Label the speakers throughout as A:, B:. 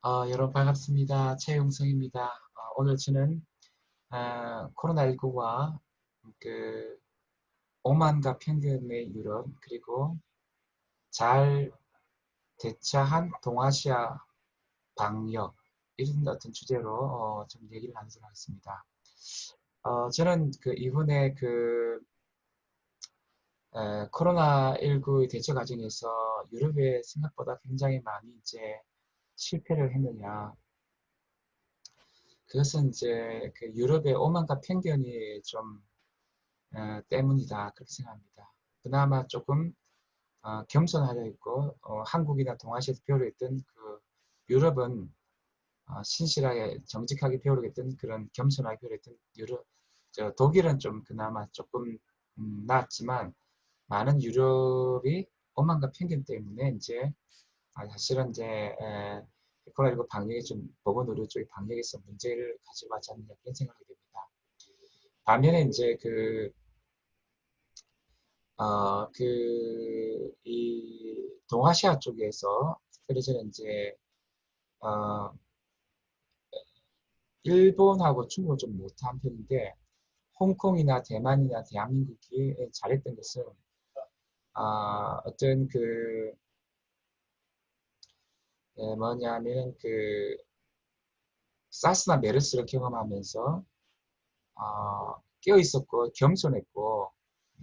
A: 어, 여러분 반갑습니다. 최용성입니다. 어, 오늘 저는 어, 코로나19와 그 오만과 편견의 유럽 그리고 잘 대처한 동아시아 방역 이런 어떤 주제로 어, 좀 얘기를 나누도록 하겠습니다. 어, 저는 그 이번에 그 코로나19 대처 과정에서 유럽에 생각보다 굉장히 많이 이제 실패를 했느냐. 그것은 이제 그 유럽의 오만과 편견이 좀 어, 때문이다 그렇게 생각합니다. 그나마 조금 어, 겸손하려 있고 어, 한국이나 동아시아에서 배우려했던 그 유럽은 어, 신실하게 정직하게 배우려했던 그런 겸손하게 배우려했던 유럽 저 독일은 좀 그나마 조금 음, 나았지만 많은 유럽이 오만과 편견 때문에 이제 아, 사실은 이제 에, 코로나19 방역에 좀 보건 의료 쪽의 방역에서 문제를 왔지 않느냐 그런 생각이 듭니다. 반면에 이제 그, 어, 그, 이 동아시아 쪽에서 특별히 저는 이제, 어, 일본하고 중국을 좀 못한 편인데, 홍콩이나 대만이나 대한민국이 잘했던 것은, 아, 어떤 그, 예, 뭐냐면 그 사스나 메르스를 경험하면서 어, 깨어 있었고 겸손했고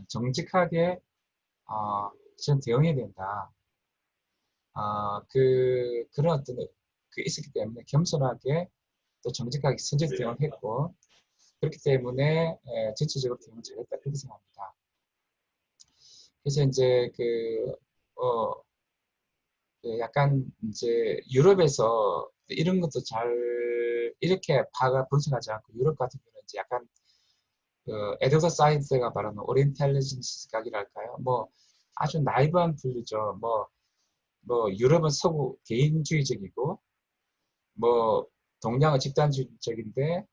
A: 정직하게 어, 전 대응해야 된다. 어, 그 그런 어떤 그 있었기 때문에 겸손하게 또 정직하게 선제 대응을 했고 그렇기 때문에 에, 전체적으로 대응을 잘했다 그렇게 생각합니다. 그래서 이제 그 어, 그 약간 이제 유럽에서 이런 것도 잘 이렇게 파가 분석하지 않고 유럽 같은 경우는 이제 약간 그 에드워드 사이드가 말하는 오리엔탈리전스 각이랄까요? 뭐 아주 나이브한 분류죠. 뭐, 뭐 유럽은 서구 개인주의적이고 뭐 동양은 집단주의적인데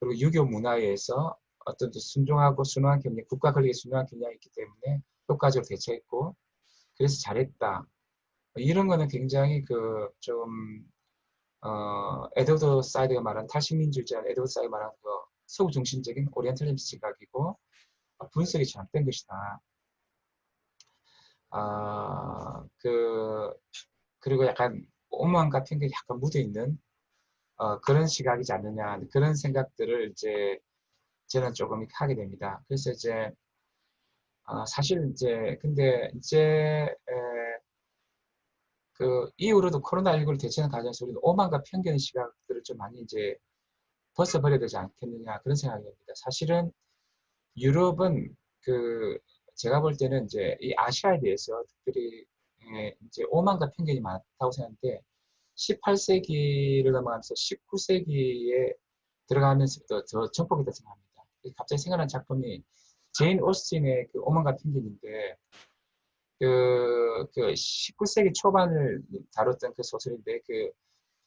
A: 그리고 유교 문화에서 어떤 순종하고 순화한 경향, 국가 권력에 순화한 경향이 있기 때문에 효과적으로 대처했고 그래서 잘했다. 이런 거는 굉장히 그좀 어, 에드워드 사이드가 말한 탈식민주의자 에드워드 사이드가 말한 그 서구 중심적인 오리엔탈리즘 시각이고 어, 분석이 잘못된 것이다. 아, 그 그리고 약간 오만 같은 게 약간 묻어 있는 어, 그런 시각이지 않느냐 그런 생각들을 이제 저는 조금 하게 됩니다. 그래서 이제 어, 사실 이제 근데 이제 에, 그 이후로도 코로나19를 대처하는 과정에서 우리는 오만과 편견의 시각들을 좀 많이 이제 벗어버려야 되지 않겠느냐 그런 생각이 듭니다. 사실은 유럽은 그 제가 볼 때는 이제 이 아시아에 대해서 특별히 예, 이제 오만과 편견이 많다고 생각하는데 18세기를 넘어가면서 19세기에 들어가면서부터 더 전폭이 됐다 생각합니다. 갑자기 생각난 작품이 제인 오스틴의 그 오만과 편견인데 그, 그 19세기 초반을 다뤘던 그 소설인데 그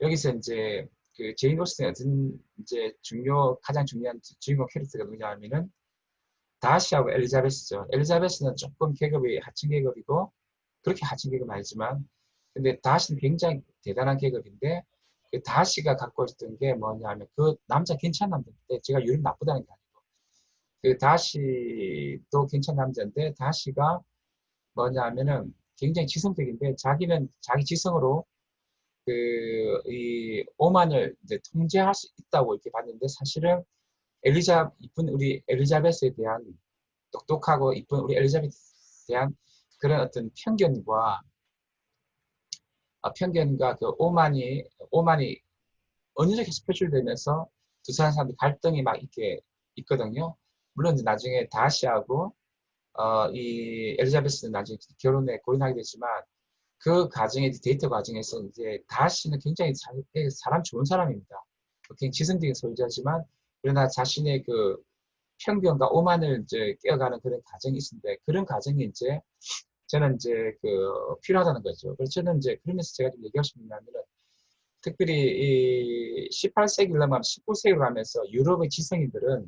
A: 여기서 이제 그 제인 오스틴의 어떤 이제 중요 가장 중요한 주인공 캐릭터가 누구냐면은 다시하고 엘리자베스죠. 엘리자베스는 조금 계급이 하층 계급이고 그렇게 하층 계급은 아니지만 근데 다시는 굉장히 대단한 계급인데 그 다시가 갖고 있던 게 뭐냐면 그 남자 괜찮은 남자인데 제가 유럽 나쁘다는 게 아니고 그 다시도 괜찮은 남자인데 다시가 뭐냐 하면은 굉장히 지성적인데 자기는 자기 지성으로 그 이 오만을 이제 통제할 수 있다고 이렇게 봤는데 사실은 엘리자 이쁜 우리 엘리자베스에 대한 똑똑하고 이쁜 우리 엘리자베스에 대한 그런 어떤 편견과 아, 편견과 그 오만이 오만이 어느 정도 계속 표출되면서 두 사람 들 갈등이 막 이렇게 있거든요. 물론 이제 나중에 다시하고 어, 이 엘리자베스는 나중에 결혼에 고인하게 되지만 그 과정에 데이터 과정에서 이제 다시는 굉장히 사람 좋은 사람입니다. 굉장히 지성적인 소유자지만 그러나 자신의 그 편견과 오만을 이제 깨어가는 그런 과정이 있는데 그런 과정이 이제 저는 이제 그 필요하다는 거죠. 그래서 저는 이제 그러면서 제가 좀 얘기하고 싶은 게아니라 특별히 이 18세기를 넘어가면 19세기로 가면서 유럽의 지성인들은 어,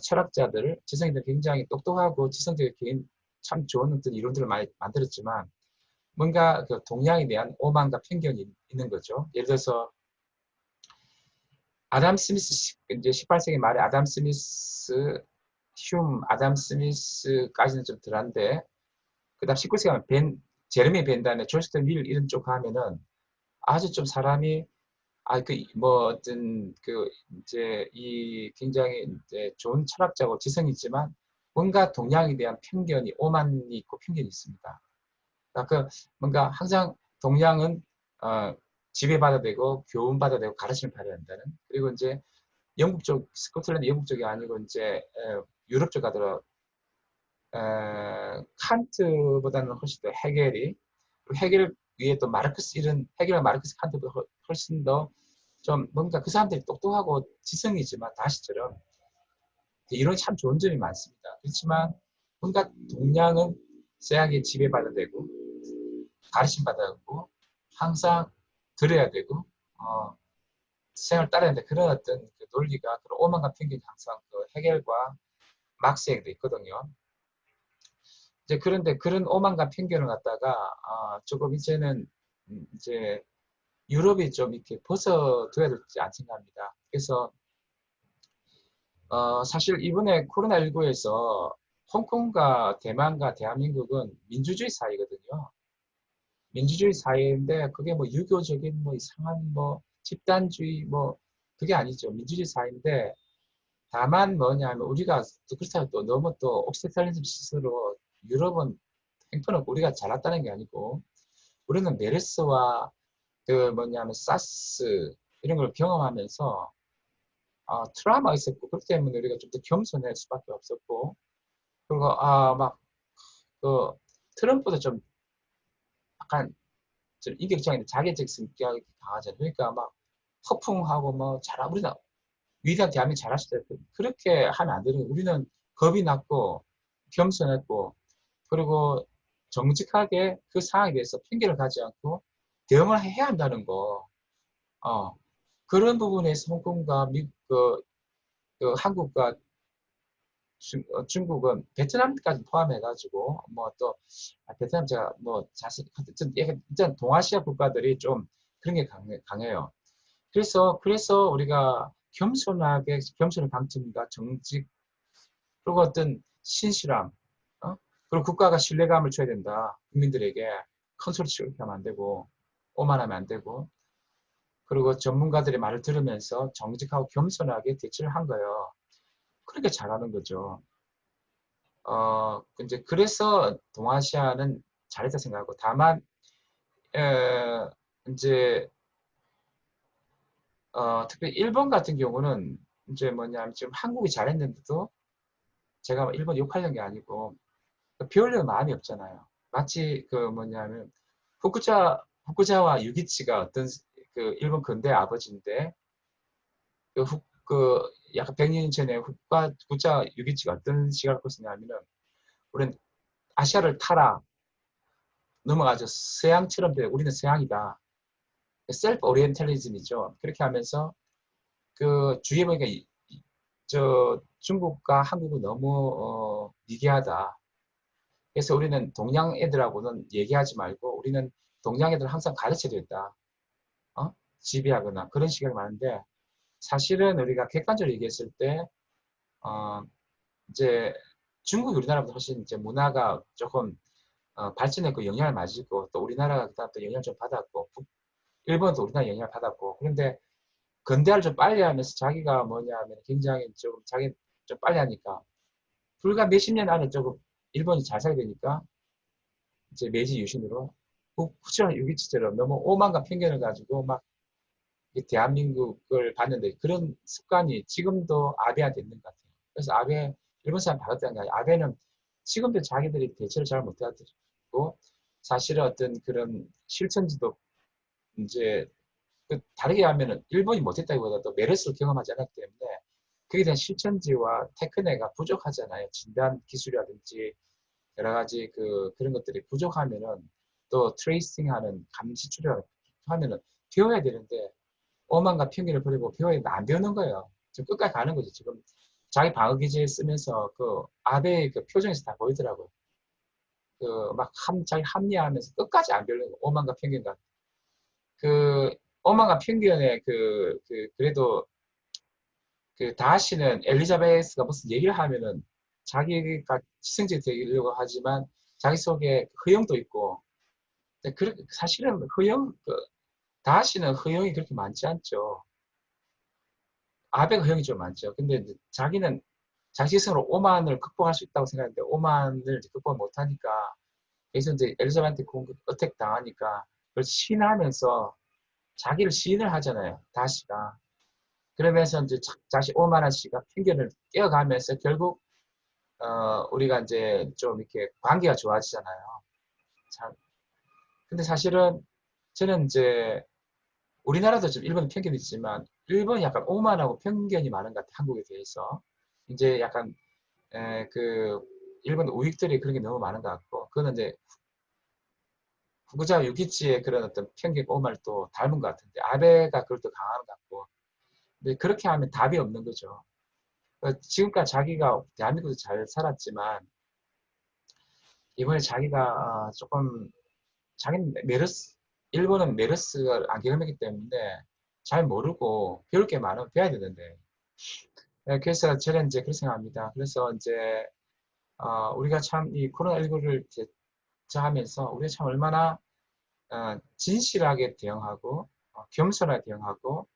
A: 철학자들, 지성인들 굉장히 똑똑하고 지성적인 참 좋은 어떤 이론들을 많이 만들었지만 뭔가 그 동양에 대한 오만과 편견이 있는 거죠. 예를 들어서 아담 스미스 이제 18세기 말에 아담 스미스, 흉, 아담 스미스까지는 좀 덜한데 그다음 19세기 가면 벤 제르미 벤다네, 조스턴 윌 이런 쪽 가면은 아주 좀 사람이 아그뭐 어떤 그 이제 이 굉장히 이제 좋은 철학자고 지성이 있지만 뭔가 동양에 대한 편견이 오만이 있고 편견이 있습니다. 그러니까 그 뭔가 항상 동양은 어, 지배받아야 되고 교훈받아야 되고 가르침을 받아야 한다는 그리고 이제 영국 쪽 스코틀랜드 영국 쪽이 아니고 이제 에, 유럽 쪽 가더라 에, 칸트보다는 훨씬 더 해겔이 해겔 위에 또 마르크스 이런 해겔과 마르크스 칸트보다 훨씬 더 좀 뭔가 그 사람들이 똑똑하고 지성이지만 다시처럼 이런 참 좋은 점이 많습니다. 그렇지만 뭔가 동양은 서양에 지배받아야 되고 가르침 받아야 되고 항상 들어야 되고 어, 생을 따라야 되는 그런 어떤 그 논리가 그런 오만과 편견이 항상 그 해결과 막스에도 있거든요. 이제 그런데 그런 오만과 편견을 갖다가 어, 조금 이제는 음, 이제 유럽이 좀 이렇게 벗어둬야 될지 안 생각합니다. 그래서 어, 사실 이번에 코로나19에서 홍콩과 대만과 대한민국은 민주주의 사회거든요. 민주주의 사회인데 그게 뭐 유교적인 뭐 이상한 뭐 집단주의 뭐 그게 아니죠. 민주주의 사회인데 다만 뭐냐면 우리가 또 그렇다고 또 너무 또 옥시탈리즘 스스로 유럽은 행편은 우리가 잘났다는 게 아니고 우리는 메르스와 그 뭐냐면 사스 이런 걸 경험하면서 어, 트라우마 있었고 그렇기 때문에 우리가 좀 더 겸손할 수밖에 없었고 그리고 아막그 트럼프도 좀 약간 좀 인격적인 자기적 성격이 강하잖아요. 그러니까 막 허풍하고 뭐 잘하 우리는 위대한 대한민국 잘하시다 그렇게 하면 안 되는. 우리는 겁이 났고 겸손했고 그리고 정직하게 그 상황에 대해서 핑계를 가지 않고 대응을 해야 한다는 거. 어, 그런 부분에서 홍콩과 미국, 그, 그 한국과 중, 어, 중국은 베트남까지 포함해가지고 뭐또 아, 베트남 제가 뭐 자세히 일단 동아시아 국가들이 좀 그런 게 강해, 강해요. 그래서 그래서 우리가 겸손하게 겸손의 방침과 정직 그리고 어떤 신실함 어? 그리고 국가가 신뢰감을 줘야 된다 국민들에게 치고 하면 안 되고 오만하면 안 되고 그리고 전문가들의 말을 들으면서 정직하고 겸손하게 대처를 한 거예요. 그렇게 잘하는 거죠. 어, 이제 그래서 동아시아는 잘했다 생각하고 다만 에, 이제 어, 특히 일본 같은 경우는 이제 뭐냐면 지금 한국이 잘했는데도 제가 뭐 일본 욕하는 게 아니고 배우려는 마음이 없잖아요. 마치 그 뭐냐면 후쿠자 후쿠자와 유기치가 어떤 그 일본 근대 아버지인데 그, 후, 그 약간 100년 전에 후쿠 후쿠자 유기치가 어떤 시각을 갖고 있었냐면은 우리는 아시아를 타라 넘어가죠. 서양처럼 돼. 우리는 서양이다. 셀프 오리엔탈리즘이죠. 그렇게 하면서 그 주위에 보니까 이, 저 중국과 한국은 너무 어, 미개하다. 그래서 우리는 동양 애들하고는 얘기하지 말고 우리는 동양 애들 항상 가르쳐야 된다. 어? 지배하거나 그런 시각이 많은데 사실은 우리가 객관적으로 얘기했을 때 어, 이제 중국 우리나라보다 훨씬 이제 문화가 조금 어, 발전했고 영향을 맞고 또 우리나라가 또 영향을 좀 받았고 북, 일본도 우리나라 영향을 받았고 그런데 근대화를 좀 빨리 하면서 자기가 뭐냐 하면 굉장히 좀 자기 좀 빨리 하니까 불과 몇십 년 안에 조금 일본이 잘 살게 되니까 이제 메지 유신으로 후처럼 유기치처럼 너무 오만과 편견을 가지고 막 대한민국을 봤는데 그런 습관이 지금도 아베한테 있는 것 같아요. 그래서 아베 일본 사람 받았다는 게 아베는 지금도 자기들이 대처를 잘 못해가지고 사실은 어떤 그런 실천지도 이제 그 다르게 하면은 일본이 못했다기보다 도 메르스를 경험하지 않았기 때문에 그에 대한 실천지와 테크네가 부족하잖아요. 진단 기술이라든지 여러 가지 그 그런 것들이 부족하면은 또 트레이싱하는 감시 추적 하면은 배워야 되는데 오만과 편견을 버리고 배워야 안 배우는 거예요. 지금 끝까지 가는 거죠. 지금 자기 방어 기제 쓰면서 그 아베의 그 표정에서 다 보이더라고요. 그 막 함, 자기 합리화하면서 끝까지 안 별로 오만과 편견과 그 오만과 편견의 그, 그 그래도 그 다시는 엘리자베스가 무슨 얘기를 하면은 자기가 지성적이 되려고 하지만 자기 속에 허영도 있고 그 사실은 허영 그 다시는 허영이 그렇게 많지 않죠. 아베가 허영이 좀 많죠. 근데 자기는 자기 스스로 오만을 극복할 수 있다고 생각하는데 오만을 극복 못하니까 그래서 이제 엘리자베한테 공격 어택 당하니까 그걸 시인하면서 자기를 시인을 하잖아요. 다시가 그러면서 이제 자신 오만한 씨가 편견을 깨어가면서 결국 어, 우리가 이제 좀 이렇게 관계가 좋아지잖아요. 참. 근데 사실은 저는 이제 우리나라도 좀 일본 편견이 있지만 일본이 약간 오만하고 편견이 많은 것 같아요. 한국에 대해서. 이제 약간 에, 그 일본 우익들이 그런 게 너무 많은 것 같고 그거는 이제 후구자 유기치의 그런 어떤 편견 오만을 또 닮은 것 같은데 아베가 그걸 또 강한 것 같고 근데 그렇게 하면 답이 없는 거죠. 그 지금까지 자기가 대한민국에서 잘 살았지만 이번에 자기가 조금 자기는 메르스 일본은 메르스가 안 경험했기 때문에 잘 모르고 배울 게 많으면 배워야 되는데 네, 그래서 저는 이제 그렇게 생각합니다. 그래서 이제 어, 우리가 참 이 코로나19를 대처하면서 우리가 참 얼마나 어, 진실하게 대응하고 어, 겸손하게 대응하고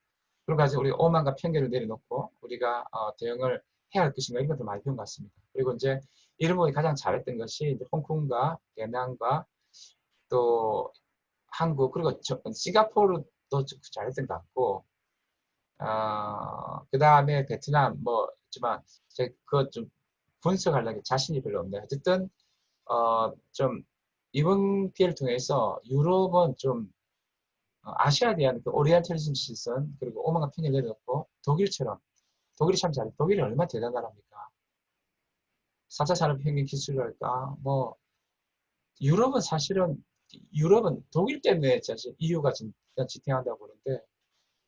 A: 그런 가지고 우리 오만과 편견을 내려놓고 우리가 어, 대응을 해야 할 것인가 이런 것도 많이 배운 것 같습니다. 그리고 이제 일본이 가장 잘했던 것이 이제 홍콩과 대만과 또 한국 그리고 저, 싱가포르도 잘했던 것 같고 어, 그 다음에 베트남 뭐 있지만 제가 그거 좀 분석하려는 자신이 별로 없네요. 어쨌든 어, 좀 이번 기회를 통해서 유럽은 좀 어, 아시아에 대한 그 오리엔탈리즘 시선 그리고 오만한 편을 내려놓고 독일처럼 독일이 참 잘해. 독일이 얼마나 대단한 나라입니까? 4차 산업혁명 기술이랄까 뭐 유럽은 사실은 유럽은 독일 때문에 사실 EU가 지금 지탱한다고 그러는데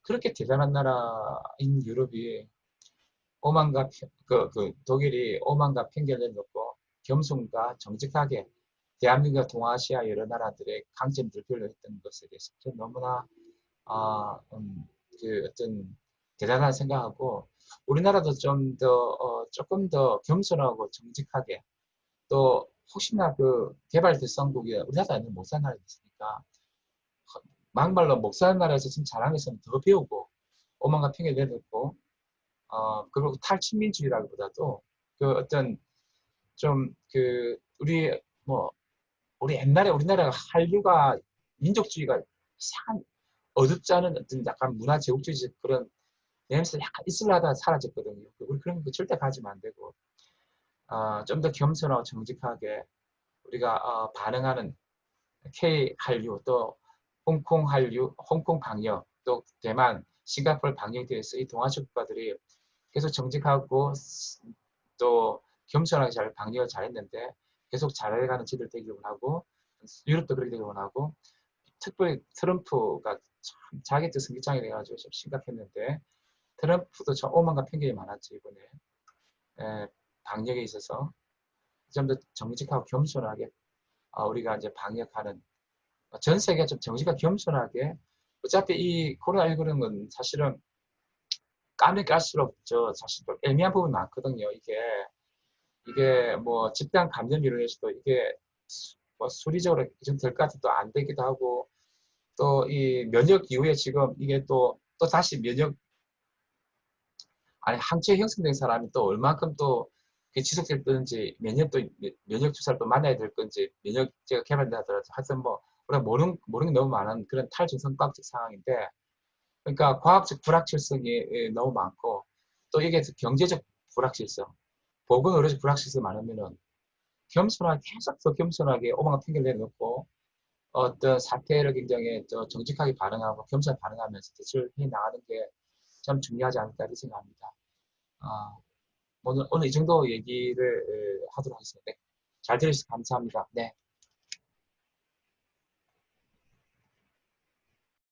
A: 그렇게 대단한 나라인 유럽이 오만과 그, 그 독일이 오만과 편견을 놓고 겸손과 정직하게 대한민국과 동아시아 여러 나라들의 강점들을 표현했던 것에 대해서 너무나 아, 음, 그 어떤 대단한 생각하고 우리나라도 좀 더 어, 조금 더 겸손하고 정직하게 또 혹시나 그 개발대성국이 우리나라는 못 사는 나라가 있으니까 막말로 못 사는 나라에서 지금 잘하면서 더 배우고 오만과 평에 내놓고 어 그리고 탈친민주의라기보다도 그 어떤 좀 그 우리 뭐 우리 옛날에 우리나라가 한류가 민족주의가 상 어둡지 않은 어떤 약간 문화 제국주의 그런 냄새 약간 있으려다 사라졌거든요. 우리 그런 거 절대 가지면 안 되고 어, 좀 더 겸손하고 정직하게 우리가 어, 반응하는 K 한류 또 홍콩 한류, 홍콩 방역 또 대만, 싱가포르 방역에 대해서 이 동아시아 국가들이 계속 정직하고 또 겸손하게 잘 방역을 잘했는데 계속 잘해가는 지들 되기를 원하고 유럽도 그렇게 되길 원하고 특별히 트럼프가 참 자기 뜻 승기장이 돼가지고 좀 심각했는데 트럼프도 참 오만과 편견이 많았죠 이번에. 에, 방역에 있어서. 좀 더 정직하고 겸손하게 어, 우리가 이제 방역하는 어, 전 세계가 좀 정직하고 겸손하게 어차피 이 코로나19는 건 사실은 까면 깔수록 저 사실 좀 애매한 부분이 많거든요 이게 이게 뭐 집단 감염으로 해서도 이게 뭐 수리적으로 될것 같아도 안 되기도 하고 또 이 면역 이후에 지금 이게 또 또 다시 면역 아니 항체 형성된 사람이 또 얼만큼 또 지속될 건지 면역 또 면역 주사를 또 맞아야 될 건지 면역제가 개발된다 하더라도 하여튼 뭐 우리가 모르는 모르는 게 너무 많은 그런 탈중성과학적 상황인데 그러니까 과학적 불확실성이 너무 많고 또 이게 경제적 불확실성 보건 의료적 불확실성이 많으면은 겸손하게 계속 더 겸손하게 오만한 핑계를 내놓고 어떤 사태를 굉장히 정직하게 반응하고 겸손하게 반응하면서 대처를 해 나가는 게 참 중요하지 않을까 생각합니다. 아, 오늘, 오늘 이 정도 얘기를 하도록 하겠습니다. 네. 잘 들으셔서 감사합니다. 네.